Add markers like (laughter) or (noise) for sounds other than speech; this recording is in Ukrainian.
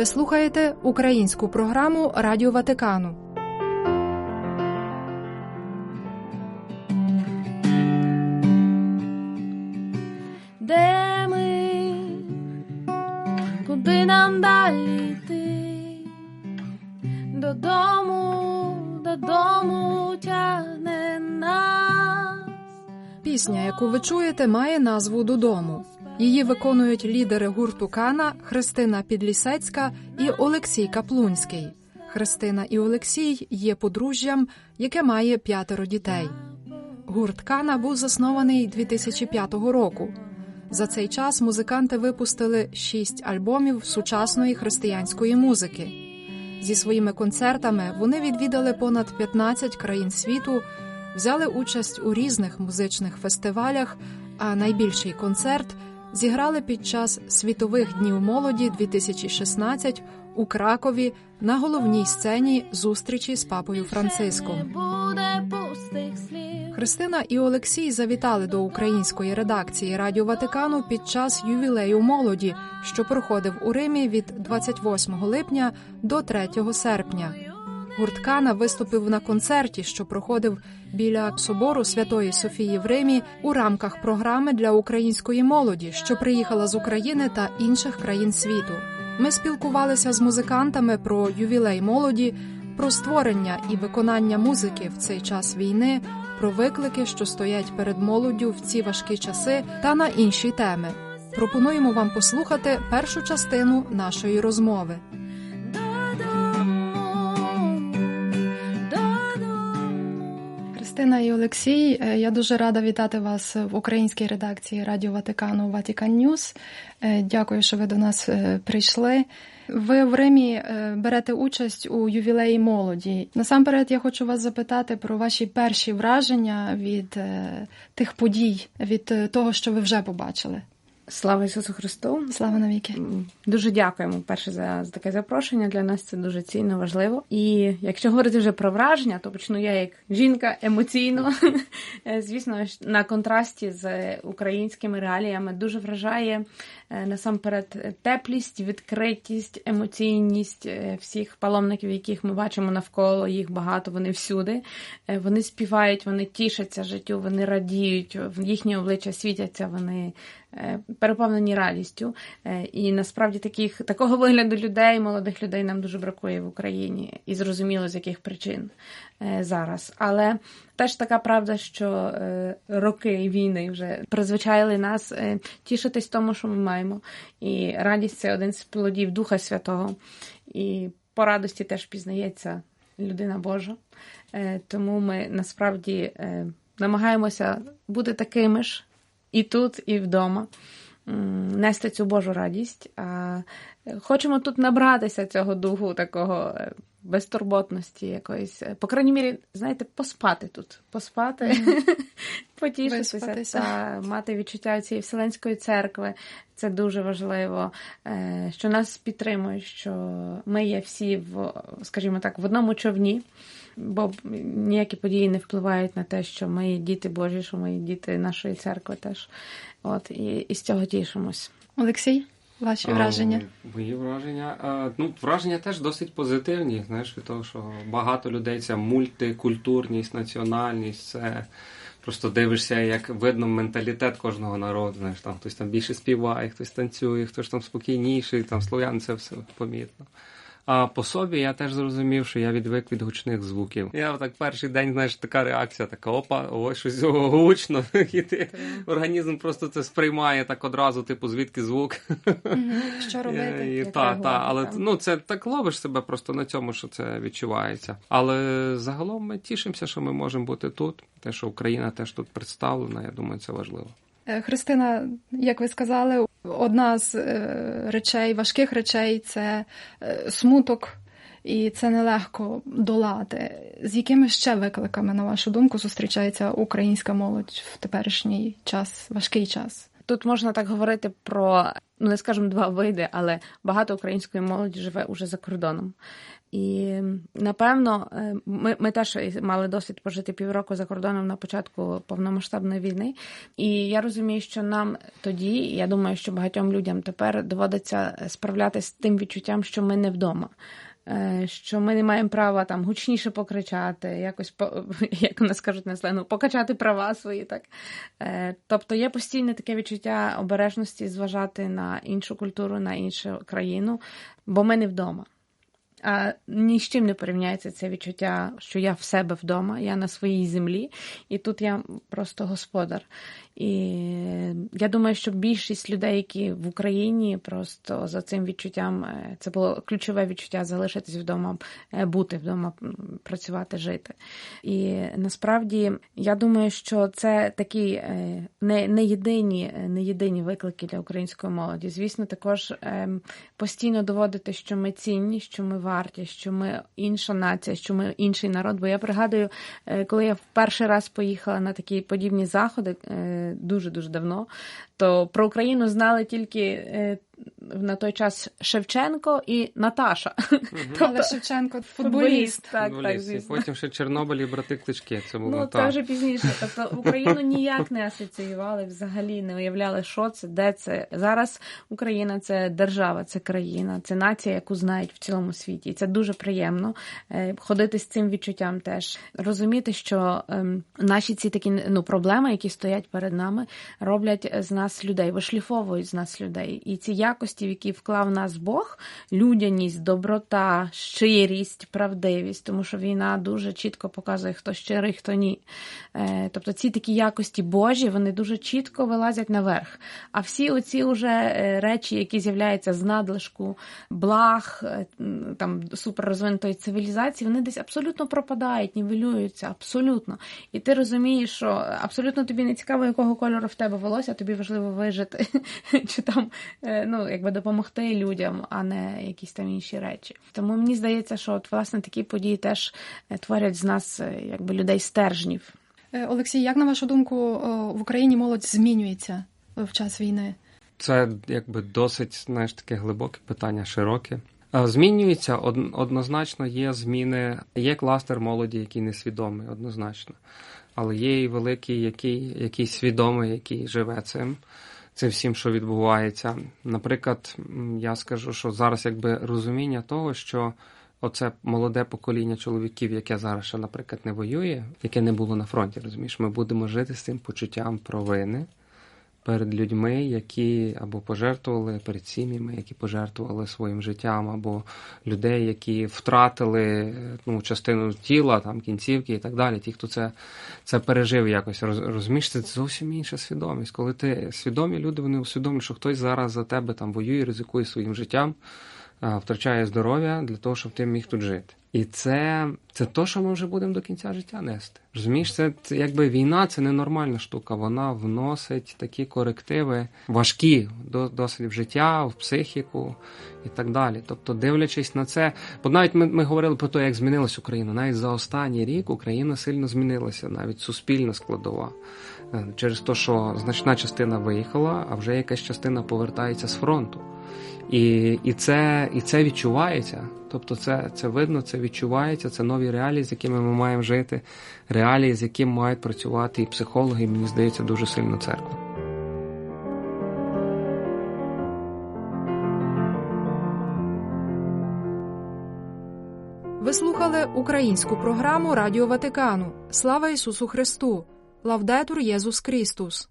Ви слухаєте українську програму Радіо Ватикану. Де ми? Куди нам далі йти? Додому, додому тягне нас. Пісня, яку ви чуєте, має назву Додому. Її виконують лідери гурту Кана Христина Підлісецька і Олексій Каплунський. Христина і Олексій є подружжям, яке має п'ятеро дітей. Гурт Кана був заснований 2005 року. За цей час музиканти випустили шість альбомів сучасної християнської музики. Зі своїми концертами вони відвідали понад 15 країн світу, взяли участь у різних музичних фестивалях, а найбільший концерт зіграли під час світових днів молоді 2016 у Кракові на головній сцені зустрічі з папою Франциском. Христина і Олексій завітали до української редакції Радіо Ватикану під час ювілею молоді, що проходив у Римі від 28 липня до 3 серпня. Гурт Кана виступив на концерті, що проходив біля собору Святої Софії в Римі у рамках програми для української молоді, що приїхала з України та інших країн світу. Ми спілкувалися з музикантами про ювілей молоді, про створення і виконання музики в цей час війни, про виклики, що стоять перед молоддю в ці важкі часи, та на інші теми. Пропонуємо вам послухати першу частину нашої розмови. Христина і Олексій, е, я дуже рада вітати вас в українській редакції Радіо Ватикану Ватікан Ньюс. Е, Дякую, що ви до нас е, прийшли. Ви в Римі берете участь у ювілеї молоді. Насамперед, я хочу вас запитати про ваші перші враження від тих подій, від того, що ви вже побачили. Слава Ісусу Христу! Слава навіки! Дуже дякуємо перше за, за таке запрошення. Для нас це дуже цінно, важливо. І якщо говорити вже про враження, то почну я як жінка емоційно. (laughs) Звісно, на контрасті з українськими реаліями дуже вражає е, насамперед теплість, відкритість, емоційність е, всіх паломників, яких ми бачимо навколо. Їх багато, вони всюди. Е, Вони співають, вони тішаться життю, вони радіють, їхні обличчя світяться, вони переповнені радістю. Е, І насправді таких такого вигляду людей, молодих людей нам дуже бракує в Україні, і зрозуміло з яких причин е, зараз. Але теж така правда, що е, роки війни вже призвичайли нас е, тішитись тому, що ми маємо. І радість це один з плодів Духа Святого. І по радості теж пізнається людина Божа. Е, Тому ми насправді е, намагаємося бути такими ж і тут, і вдома, нести цю Божу радість. Е, хочемо тут набратися цього духу такого е, безтурботності якоїсь. Е, По крайній мірі, знаєте, поспати тут. Поспати, (laughs) потішитися та мати відчуття цієї вселенської церкви. Це дуже важливо, що нас підтримують, що ми є всі в, скажімо так, в одному човні, бо ніякі події не впливають на те, що ми діти Божі, що ми діти нашої церкви теж. От і, і з цього тішимось. Олексій, ваші враження? А, Мої враження. А, ну, враження теж досить позитивні. Знаєш, від того, що багато людей це мультикультурність, національність, це просто дивишся, як видно менталітет кожного народу. Знаєш, там хтось там більше співає, хтось танцює, хтось там спокійніший, там слов'ян це все помітно. А по собі я теж зрозумів, що я відвик від гучних звуків. Я так перший день, знаєш, така реакція, така опа, ой, щось (laughs) гучно. І ти, організм просто це сприймає так одразу, типу, звідки звук. Що (laughs) робити? І, та, та, але ну це так ловиш себе просто на цьому, що це відчувається. Але загалом ми тішимося, що ми можемо бути тут. Те, що Україна теж тут представлена, я думаю, це важливо. Е, Христина, як ви сказали, одна з е, речей, важких речей це е, смуток, і це нелегко долати. З якими ще викликами, на вашу думку, зустрічається українська молодь в теперішній час, важкий час? Тут можна так говорити про ну не скажемо два види, але багато української молоді живе уже за кордоном. І напевно, е, ми ми теж мали досвід пожити півроку за кордоном на початку повномасштабної війни. І я розумію, що нам тоді, я думаю, що багатьом людям тепер доводиться справлятися з тим відчуттям, що ми не вдома. Е, що ми не маємо права там гучніше покричати, якось (laughs) як у нас кажуть на слену, покачати права свої. так. Е, тобто є постійне таке відчуття обережності зважати на іншу культуру, на іншу країну, бо ми не вдома. А ні з чим не порівняється це відчуття, що я в себе вдома, я на своїй землі, і тут я просто господар. І я думаю, що більшість людей, які в Україні просто за цим відчуттям, е, це було ключове відчуття залишитись вдома, е, бути вдома, працювати, жити. І насправді я думаю, що це такі е, не не, єдині не єдині виклики для української молоді. Звісно, також ем, постійно доводити, що ми цінні, що ми варті, що ми інша нація, що ми інший народ. Бо я пригадую, коли я в перший раз поїхала на такі подібні заходи дуже дуже давно, то про Україну знали тільки е, на той час Шевченко і Наташа. Угу. Але Шевченко футболіст. Так, футболіст. так, звісно. Потім ще Чорнобиль і брати клички. Це було ну, так. це вже пізніше. Тобто Україну ніяк не асоціювали, взагалі не уявляли, що це, де це. Зараз Україна це держава, це країна, це нація, яку знають в цілому світі. І це дуже приємно е, ходити з цим відчуттям теж. Розуміти, що ем, наші ці такі ну, проблеми, які стоять перед нами, роблять з нас людей, вишліфовують з нас людей. І ці якості, в які вклав нас Бог, людяність, доброта, щирість, правдивість, тому що війна дуже чітко показує, хто щирий, хто ні. Е, тобто ці такі якості Божі, вони дуже чітко вилазять наверх. А всі оці уже е, речі, які з'являються з надлишку, благ, е, там суперрозвинутої цивілізації, вони десь абсолютно пропадають, нівелюються, абсолютно. І ти розумієш, що абсолютно тобі не цікаво, якого кольору в тебе волосся, тобі важливо вижити, (laughs) чи там ну, якби допомогти людям, а не якісь там інші речі. Тому мені здається, що от власне такі події теж творять з нас якби людей стержнів. Е, Олексій, як на вашу думку, в Україні молодь змінюється в час війни? Це якби досить знаєш, таке глибоке питання, широке. Змінюється однозначно. Є зміни, є кластер молоді, який несвідомий, однозначно. Але є і великий, який, який свідомий, який живе цим. Це всім, що відбувається. Наприклад, я скажу, що зараз якби розуміння того, що оце молоде покоління чоловіків, яке зараз ще, наприклад, не воює, яке не було на фронті, розумієш, ми будемо жити з цим почуттям провини перед людьми, які або пожертвували перед сім'ями, які пожертвували своїм життям, або людей, які втратили ну, частину тіла, там кінцівки і так далі. Ті, хто це це пережив якось, розумієш, це зовсім інша свідомість. Коли ти свідомі люди, вони усвідомлюють, що хтось зараз за тебе там воює, ризикує своїм життям втрачає здоров'я для того, щоб ти міг тут жити. І це це то, що ми вже будемо до кінця життя нести. Розумієш, це, це якби війна це ненормальна штука. Вона вносить такі корективи важкі до, досить в життя, в психіку і так далі. Тобто, дивлячись на це, бо навіть ми ми говорили про те, як змінилась Україна. Навіть за останній рік Україна сильно змінилася, навіть суспільна складова. Е, через те, що значна частина виїхала, а вже якась частина повертається з фронту. І і, це і це відчувається. Тобто, це це видно, це відчувається, це нові реалії, з якими ми маємо жити, реалії, з якими мають працювати і психологи, і мені здається, дуже сильно церква. Ви слухали українську програму Радіо Ватикану. Слава Ісусу Христу! Лавдетур Єсус Христос!